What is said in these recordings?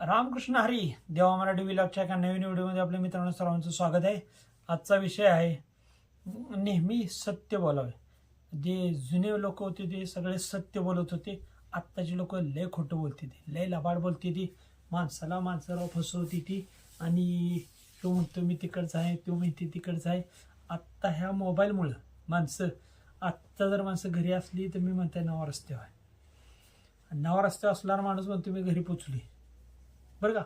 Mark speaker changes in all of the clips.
Speaker 1: रामकृष्ण हरी देवा मराठी विलागच्या एका नवीन व्हिडिओमध्ये आपल्या मित्रांनो सर्वांचं स्वागत आहे. आजचा विषय आहे नेहमी सत्य बोलावे. जे जुने लोक होते ते सगळे सत्य बोलत होते. आत्ताची लोक लय खोटं बोलते ती लय लबाड बोलते ती. माणसाला माणसाला फसवते ती. आणि तो म्हणतो मी तिकडचा आहे तो म्हणते तिकडचा आहे. आत्ता ह्या मोबाईलमुळं माणसं आत्ता जर माणसं घरी असली तर मी म्हणते नवा रस्त्यावर आहे. नवा रस्त्यावर असणारा माणूस म्हणतो मी घरी पोचली बरं का?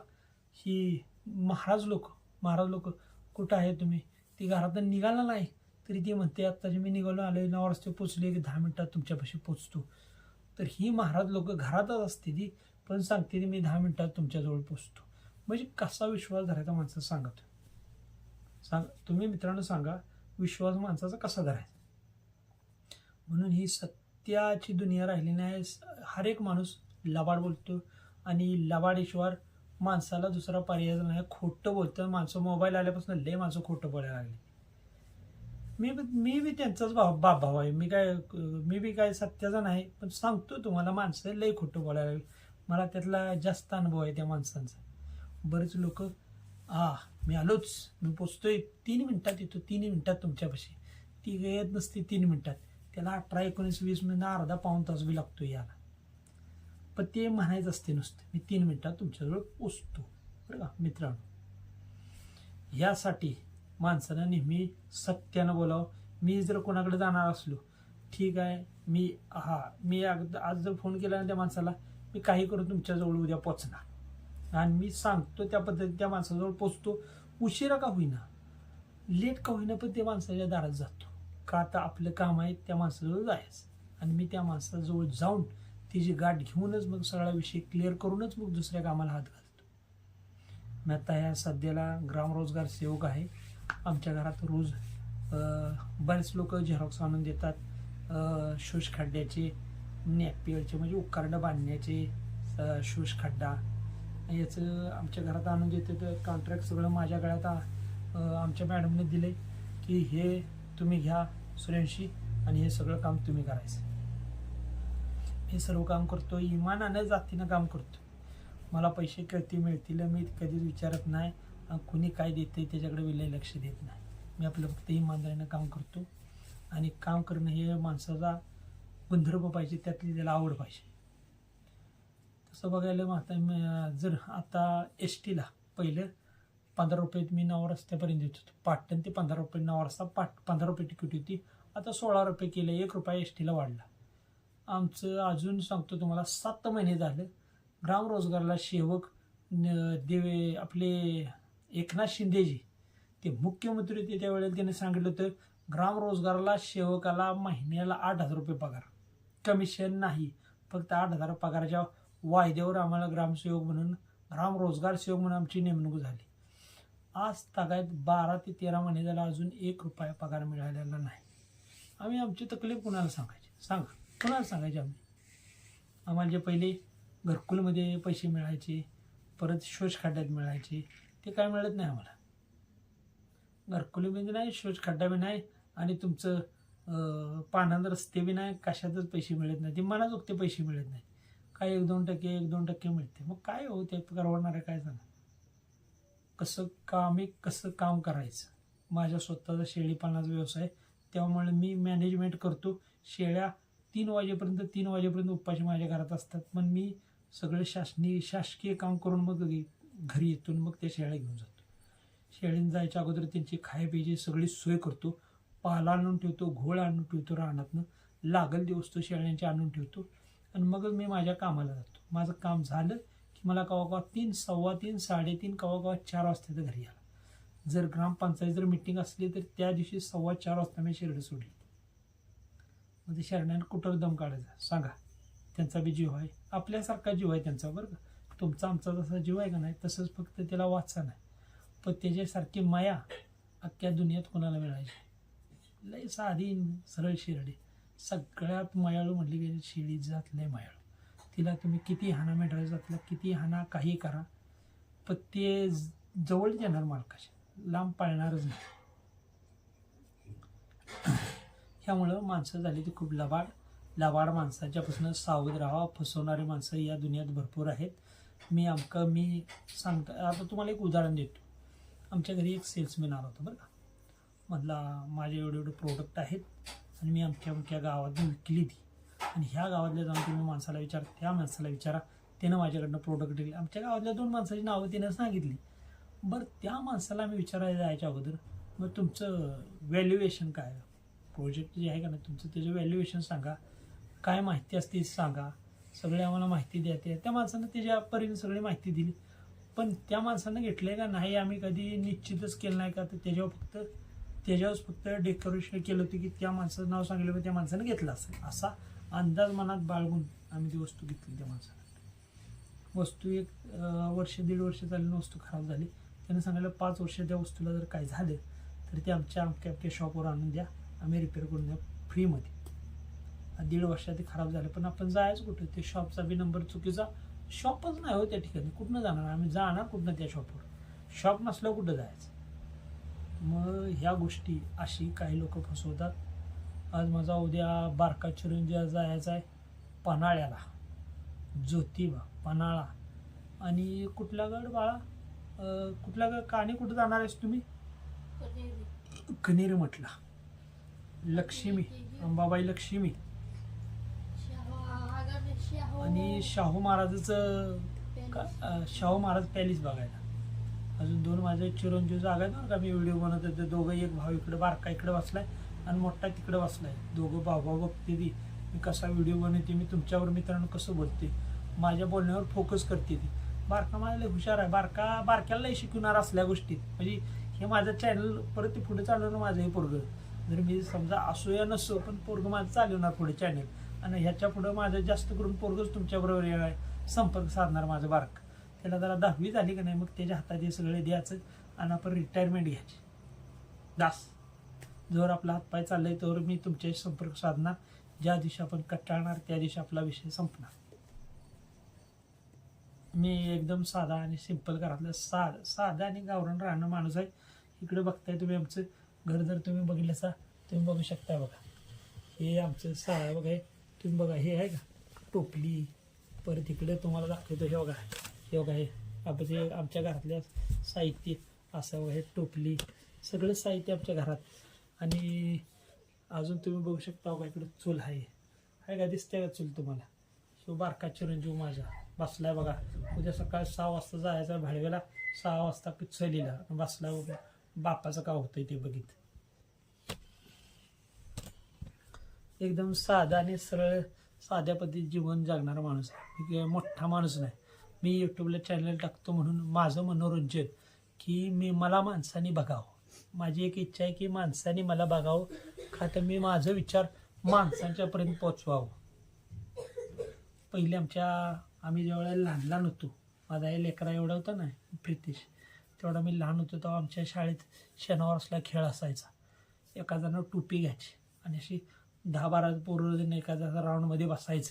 Speaker 1: ही महाराज लोक महाराज लोक कुठं आहे तुम्ही? ती घरातून निघाला नाही तरी ती म्हणते आत्ताची मी निघालो आले नऊ रस्ते पोचले की दहा मिनिटात तुमच्यापाशी पोचतो तर ही महाराज लोक घरातच असते ती पण सांगते ती मी दहा मिनिटात तुमच्याजवळ पोचतो म्हणजे कसा विश्वास धरायचा माणसं सांगत? सांग तुम्ही मित्रांनो सांगा विश्वास माणसाचा कसा धरायचा? म्हणून ही सत्याची दुनिया राहिली नाही हर एक माणूस लबाड बोलतो आणि लबाडेश्वर माणसाला दुसरा पर्याय नाही. खोटं बोलतं माणसं. मोबाईल आल्यापासून लय माणसं खोटं बोलायला लागले. मी बी- मी बी त्यांचाच भाव बाप भाव आहे. मी काय मी बी काय सत्याचा नाही पण सांगतो तुम्हाला माणसं लय खोटं बोलायला लागली. मला त्यातला जास्त अनुभव आहे त्या माणसांचा. बरेच लोक आ मी आलोच. मी पोचतोय तीन मिनिटात येतो. तीन मिनिटात तुमच्यापाशी. ती येत नसते तीन मिनिटात. त्याला अठरा एकोणीस वीस मिनिट अर्धा पाऊन तास बी लागतो याला. पण ते म्हणायचं असते नुसतं. मी तीन मिनिटात तुमच्याजवळ पोचतो. बरं का? मित्रांनो यासाठी माणसानं नेहमी सत्यानं बोलावं. मी जर कोणाकडे जाणार असलो ठीक आहे मी हा मी अगद आज जर फोन केला ना त्या माणसाला मी काही करून तुमच्याजवळ उद्या पोचणार. आणि मी सांगतो त्या पद्धतीने त्या माणसाजवळ पोचतो. उशिरा का होईना? लेट का होईना पण त्या माणसाच्या दारात जातो. का आता आपलं काम आहे त्या माणसाजवळ जायचं. आणि मी त्या माणसाजवळ जाऊन तिची गाठ घेऊनच मग सगळा विषय क्लिअर करूनच मग दुसऱ्या कामाला हात घालतो. मी आता ह्या सध्याला ग्रामरोजगार सेवक आहे. आमच्या घरात रोज बरेच लोक झेरॉक्स आणून देतात. शोष खड्ड्याचे नॅपियरचे म्हणजे उकारडं बांधण्याचे शोष खड्डा. याचं आमच्या घरात आणून देते तर कॉन्ट्रॅक्ट सगळं माझ्या गळ्यात आमच्या मॅडमने दिले की हे तुम्ही घ्या सुरेंशी आणि हे सगळं काम तुम्ही करायचं. हे सर्व काम करतो इमानानं जातीनं काम करतो. मला पैसे कधी मिळतील मी कधीच विचारत नाही. कुणी काय देते त्याच्याकडे विलय लक्ष देत नाही. मी आपलं फक्त इमानदारीनं काम करतो. आणि काम करणं हे माणसाचा गुणधर्म पाहिजे त्यातली त्याला आवड पाहिजे. तसं बघायला मग आता जर आता एस टीला पहिलं पंधरा रुपये मी नऊ रस्त्यापर्यंत देत होतो. पाटण ते पंधरा रुपये नऊ रस्ता पाट पंधरा रुपये तिकीट होती. आता सोळा रुपये केलं एक रुपया एस टीला वाढला. आमचं अजून सांगतो तुम्हाला सात महिने झालं. ग्राम रोजगारला सेवक न- देवे आपले एकनाथ शिंदेजी ते मुख्यमंत्री होते त्यावेळेला त्याने सांगितलं होतं ग्रामरोजगाराला सेवकाला महिन्याला आठ हजार रुपये पगार. कमिशन नाही फक्त आठ हजार पगाराच्या वायद्यावर आम्हाला ग्रामसेवक म्हणून ग्राम रोजगार सेवक म्हणून आमची नेमणूक झाली. आज तागायत बारा ते तेरा महिने झाला अजून एक रुपया पगार मिळालेला नाही. आम्ही आमची तकलीफ कुणाला सांगायची? सांगा. कोणाला सांगायचे आम्ही? आम्हाला जे पहिले घरकुलमध्ये पैसे मिळायचे परत शोषखड्ड्यात मिळायचे ते काय मिळत नाही आम्हाला. घरकुलीमध्ये नाही शोषखड्डा बी नाही आणि तुमचं पानांत रस्ते बी नाही कशातच पैसे मिळत नाही ते मनाच उगते पैसे मिळत नाही. काय एक दोन टक्के एक दोन टक्के मिळते. मग काय हो ते परवडणार आहे काय सांगा? कसं कामी कसं काम करायचं? माझ्या स्वतःचा शेळीपालनाचा व्यवसाय त्यामुळे मी मॅनेजमेंट करतो. शेळ्या तीन वाजेपर्यंत तीन वाजेपर्यंत उपाशी माझ्या घरात असतात. पण मी सगळं शासनीय शासकीय काम करून मग घरी येतो मग त्या शेळ्या घेऊन जातो. शेळीन जायच्या अगोदर त्यांची खाय सगळी सोय करतो. पाला आणून ठेवतो घोळ आणून ठेवतो रानातनं. लागल दिवस तो शेळ्यांची आणून ठेवतो. आणि मगच मी माझ्या कामाला जातो. माझं काम झालं की मला कवा कवा तीन सव्वा तीन साडेतीन कवा कवा चार वाजता घरी आला जर ग्रामपंचायत जर मिटिंग असली तर त्या दिवशी सव्वा चार वाजता मी शेरडं सोडली. म्हणजे शरण्यानं कुठं दम काढायचा? सांगा. त्यांचा बी जीव आहे. आपल्यासारखा जीव आहे त्यांचा बरं का? तुमचा आमचा जसा जीव आहे का नाही तसंच फक्त त्याला वाचा नाही पण त्याच्यासारखी माया अख्ख्या दुनियेत कोणाला मिळायची? लय साधी सरळ शिरडी. सगळ्यात मायाळू म्हटली की शिडी जात लय मायाळू. तिला तुम्ही किती हाना मेटायला जातला किती हाना काही करा पण ते जवळ येणार मालकाशी लांब पाळणारच नाही. ह्यामुळं माणसं झाली ती खूप लबाड. लबाड माणसाच्यापासून सावध राहा. फसवणारी माणसं या दुनियात भरपूर आहेत. मी आमकं मी सांगता आता तुम्हाला एक उदाहरण देतो. आमच्या घरी एक सेल्समॅन आला होता बरं का. म्हटला माझे एवढे एवढे प्रोडक्ट आहेत आणि मी अमक्या अमक्या गावात विकली ती. आणि ह्या गावातल्या जाऊन तुम्ही माणसाला विचार त्या माणसाला विचारा. त्यानं माझ्याकडनं प्रोडक्ट दिले. आमच्या गावातल्या दोन माणसाची नावं त्यानं सांगितली. बरं त्या माणसाला मी विचारायला जायच्या अगोदर मग तुमचं व्हॅल्युएशन काय? प्रोजेक्ट जे आहे का ना तुमचं त्याचं व्हॅल्युएशन सांगा. काय माहिती असते सांगा. सगळे आम्हाला माहिती द्या ते त्या माणसानं त्याच्या परीने सगळी माहिती दिली. पण त्या माणसानं घेतलं आहे का नाही आम्ही कधी निश्चितच केलं नाही का? तर त्याच्यावर फक्त त्याच्यावर फक्त डेकोरेशन केलं होतं की त्या माणसाचं नाव सांगितलं पण त्या माणसानं घेतलं असेल. असा अंदाज मनात बाळगून आम्ही ती वस्तू घेतली त्या माणसानं. वस्तू एक वर्ष दीड वर्ष चालली वस्तू खराब झाली. त्यानं सांगितलं पाच वर्ष त्या वस्तूला जर काय झालं तर ते आमच्या अमक्या अमक्या शॉपवर आणून द्या. आम्ही रिपेअर करून द्या फ्रीमध्ये दीड वर्षात ते खराब झालं. पण आपण जायचं कुठं? ते शॉपचा बी नंबर चुकीचा. शॉपच नाही हो त्या ठिकाणी. कुठनं जाणार? आम्ही जाणार कुठनं त्या शॉपवर शॉप नसल्यावर कुठं जायचं? मग ह्या गोष्टी अशी काही लोक फसवतात. आज माझा उद्या बारका चिरंजीव जायचा आहे पन्हाळ्याला. ज्योतिबा पन्हाळा. आणि कुठला गड बाळा? कुठला गड? काणी कुठं जाणार आहेस तुम्ही? कनेरी म्हटला. लक्ष्मी अंबाबाई लक्ष्मी. आणि शाहू महाराजाचं का- शाहू महाराज पॅलेस बघायला. अजून दोन माझे चिरंजीव जागा आहेत बरं का मी व्हिडिओ बनवत होते दोघं एक भाऊ इकडे बारका इकडे बसलाय आणि मोठा तिकडे बसलाय. दोघं भाऊ भाऊ बघते ती. मी कसा व्हिडिओ बनवते मी तुमच्यावर मित्रांनो कसं बोलते माझ्या बोलण्यावर फोकस करते ती. बारका माझ्या हुशार आहे. बारका बारक्याला शिकवणार असल्या गोष्टीत. म्हणजे हे माझं चॅनल परत ते पुढे चालवणं माझं हे पोरगं. जर मी समजा असूया नसो पण पोरग माझं चालवणार पुढे चॅनल आणि ह्याच्या पुढं माझं जास्त करून पोरगच तुमच्याबरोबर येणार आहे संपर्क साधणार माझं बारक. त्याला जरा दहावी झाली का नाही मग त्याच्या हातात हे सगळे द्यायचं आणि आपण रिटायरमेंट घ्यायची. दास जोर आपला हातपाय चाललाय तर मी तुमच्याशी संपर्क साधणार. ज्या दिवशी आपण कटाळणार त्या दिवशी आपला विषय संपणार. मी एकदम साधा आणि सिंपल घरातलं साध साधा आणि गावरान राहणं माणूस आहे. इकडे बघताय तुम्ही आमचं. घर जर तुम्ही बघितलं असा तुम्ही बघू शकता बघा. हे आमचं साळा बघा हे तुम्ही बघा हे आहे का? टोपली. परत इकडे तुम्हाला दाखवतो हे बघा. हे बघा हे आपण ते आमच्या घरातल्या साहित्य असं बघा हे टोपली सगळं साहित्य आमच्या घरात. आणि अजून तुम्ही बघू शकता बघा इकडे चूल आहे. आहे का? दिसते का चूल तुम्हाला? शिव बारका चिरंजीव माझा. बसलाय बघा. उद्या सकाळी सहा वाजता जायचा भाडवेला सहा वाजता चलीला बसलाय बघा. बापाचं का होतंय ते बघित. एकदम साधा आणि सरळ साध्या पद्धतीत जीवन जगणारा माणूस आहे. मोठा माणूस नाही. मी यूट्यूबला चॅनल टाकतो म्हणून माझं मनोरंजन की मी मला माणसाने बघावं. माझी एक इच्छा आहे की माणसाने मला बघावं. का तर मी माझं विचार माणसांच्यापर्यंत पोचवावं पहिले आमच्या आम्ही जेवढा लहान लहान होतो माझा हे लेकरा एवढा होता ना प्रितेश तेवढा मी लहान होतो तेव्हा आमच्या शाळेत शनिवार असला खेळ असायचा. एका जणांना टोपी घ्यायची आणि अशी दहा बारा पोरं एखाद्या राऊंडमध्ये बसायचं.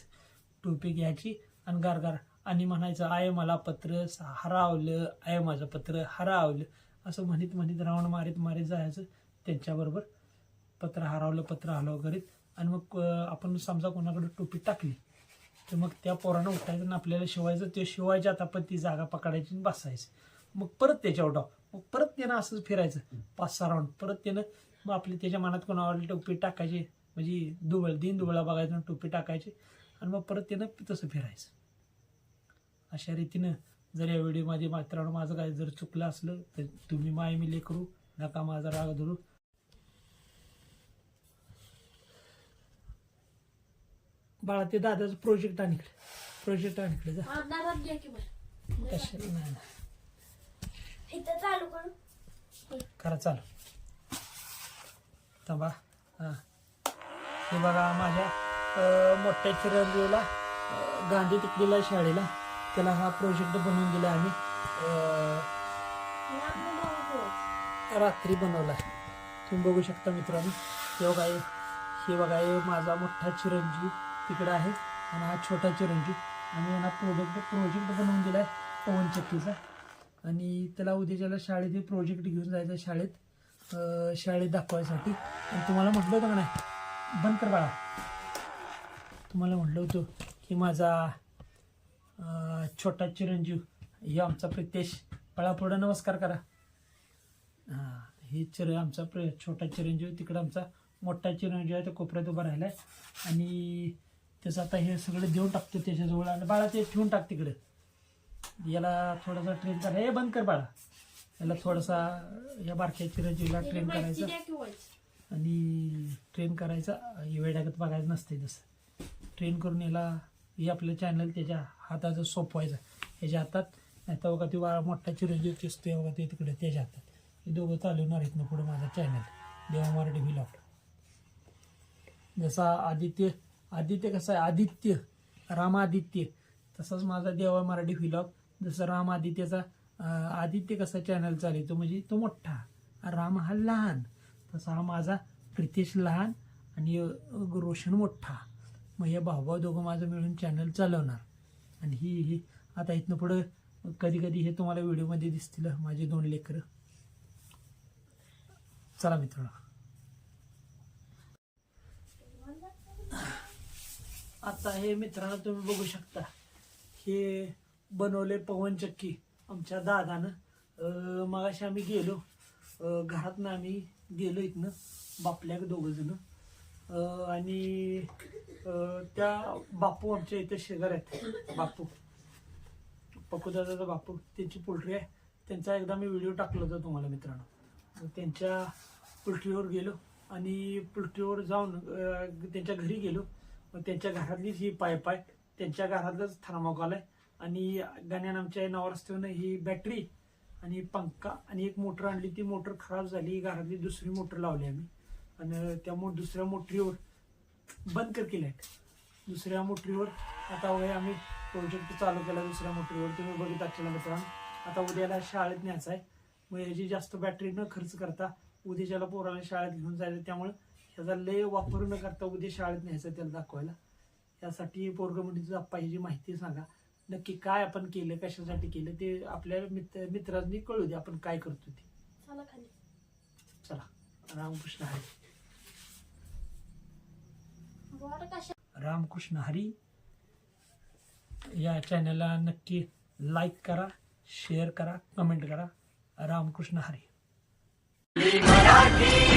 Speaker 1: टोपी घ्यायची आणि गारगार आणि म्हणायचं आय मला पत्र स- हरावलं आय माझं पत्र हरावलं. असं म्हणत म्हणत राऊंड मारीत मारीत जायचं. त्यांच्याबरोबर पत्र हरवलं पत्र हरवलं करीत. आणि मग आपण समजा कोणाकडे टोपी टाकली तर मग त्या पोरानं उठायचं आणि आपल्याला शिवायचं. ते शिवायच्या आता पण ती जागा पकडायची आणि बसायचं. मग परत त्याच्यावर डाव. मग परत त्यानं असंच फिरायचं. पाच सहा राऊंड परत त्यानं मग आपली त्याच्या मनात कोणावर टोपी टाकायची. म्हणजे दुबळ दिन दुबळा बघायचं टोपी टाकायची. आणि मग परत त्यानं तसं फिरायचं. अशा रीतीनं जर या व्हिडिओमध्ये मित्रांनो माझं काय जर चुकलं असलं तर तुम्ही माय मिले करू नका माझा राग धरू. बाळा ते दादाचं प्रोजेक्ट आणिकडे. प्रोजेक्ट आणिकडे जा. कशा नाही.
Speaker 2: इथं चालू करू.
Speaker 1: करा चालू. थांबा. हां. हे बघा माझ्या मोठ्या चिरंजीवला गांधी तिकडीला शाळेला त्याला हा प्रोजेक्ट बनवून दिला आम्ही. रात्री बनवला. तुम्ही बघू शकता मित्रांनो. हे बघा हे हे बघा हे माझा मोठा चिरंजीव तिकडे आहे. आणि हा छोटा चिरंजीव. आणि यांना प्रोजेक्ट प्रोजेक्ट बनवून दिला आहे पवन चक्कीचा आणि त्याला उद्याच्याला शाळेत प्रोजेक्ट घेऊन जायचं शाळेत शाळेत दाखवायसाठी. आणि तुम्हाला म्हटलं होतं का नाही? बंद कर बाळा. तुम्हाला म्हटलं होतं की माझा छोटा चिरंजीव हे आमचा प्रितेश पळापुढं नमस्कार करा. हां हे चिर आमचा प्र छोटा चिरंजीव तिकडं आमचा मोठा चिरंजीव आहे तो कोपऱ्यात उभा राहिला आहे आणि त्याचं आता हे सगळं देऊन टाकतो त्याच्याजवळ. आणि बाळा ते ठेवून टाक तिकडं. याला थोडासा ट्रेन करा. हे बंद कर बाळा. याला थोडासा या बारक्या चिरंजीवला ट्रेन करायचं. आणि ट्रेन करायचा. वेड्यागत बघायचं नसते तसं. ट्रेन करून याला हे आपलं चॅनल त्याच्या हाताचं सोपवायचं. ह्याच्या हातात नाही तर बघा ते वा मोठा चिरंजीव दिसतोय बघा ते तिकडे त्याच्या हातात. हे दोघं चालवणार आहेत ना पुढे माझा चॅनल देवा मराठी व्हिलॉग जसा आदित्य आदित्य कसं आहे? आदित्य. राम आदित्य तसाच माझा देवा मराठी व्हिलॉग जसं राम आदित्यचा आदित्य कसा चॅनल चालतो म्हणजे तो मोठा. राम हा लहान. तसा हा माझा प्रितेश लहान आणि रोशन मोठा. मग हे भाऊभाऊ दोघं माझं मिळून चॅनल चालवणार. आणि ही ही आता इथनं पुढं कधी कधी हे तुम्हाला व्हिडिओमध्ये दिसतील माझे दोन लेकरं. चला मित्र आता हे मित्रांनो तुम्ही बघू शकता. हे बनवले पवनचक्की आमच्या दादानं. मगाशी आम्ही गेलो. घरातनं आम्ही गेलो इथनं बापल्या दोघं जण आणि त्या बापू आमच्या इथे शेजार आहेत. बापू. पकुदादाचा बापू. त्यांची पोल्ट्री आहे. त्यांचा एकदा मी व्हिडिओ टाकला होता तुम्हाला मित्रांनो. त्यांच्या पोल्ट्रीवर गेलो आणि पोल्ट्रीवर जाऊन त्यांच्या घरी गेलो. त्यांच्या घरातलीच ही पाय पाय त्यांच्या घरातलंच थर्माकॉल आहे. आणि गण्यान आमच्या नवरस्त्यानं ही बॅटरी आणि पंखा आणि एक मोटर आणली. ती मोटर खराब झाली. घरातली दुसरी मोटर लावली आम्ही. आणि त्यामुळे दुसऱ्या मोटरीवर बंद कर केल्या दुसऱ्या मोटरीवर आता वय आम्ही प्रोजेक्ट चालू केला दुसऱ्या मोटरीवर. तुम्ही बघित असलेला मित्रांनो. आता उद्याला शाळेत न्यायचं आहे. मग याची जास्त बॅटरी न खर्च करता उद्याच्याला पोराला शाळेत घेऊन जायचं त्यामुळे ह्याचा लय वापर न करता उद्या शाळेत न्यायचं त्याला दाखवायला. यासाठी पोरग म्हणजे आप्पा ह्याची माहिती सांगा. नक्की काय आपण केलं कशासाठी केलं ते आपल्या मित्र मित्रांनी कळू दे आपण काय करतो ते.
Speaker 2: चला
Speaker 1: रामकृष्ण हरी. रामकृष्ण हरी. या चॅनलला नक्की लाईक करा शेअर करा कमेंट करा. रामकृष्ण हरी. मराठी.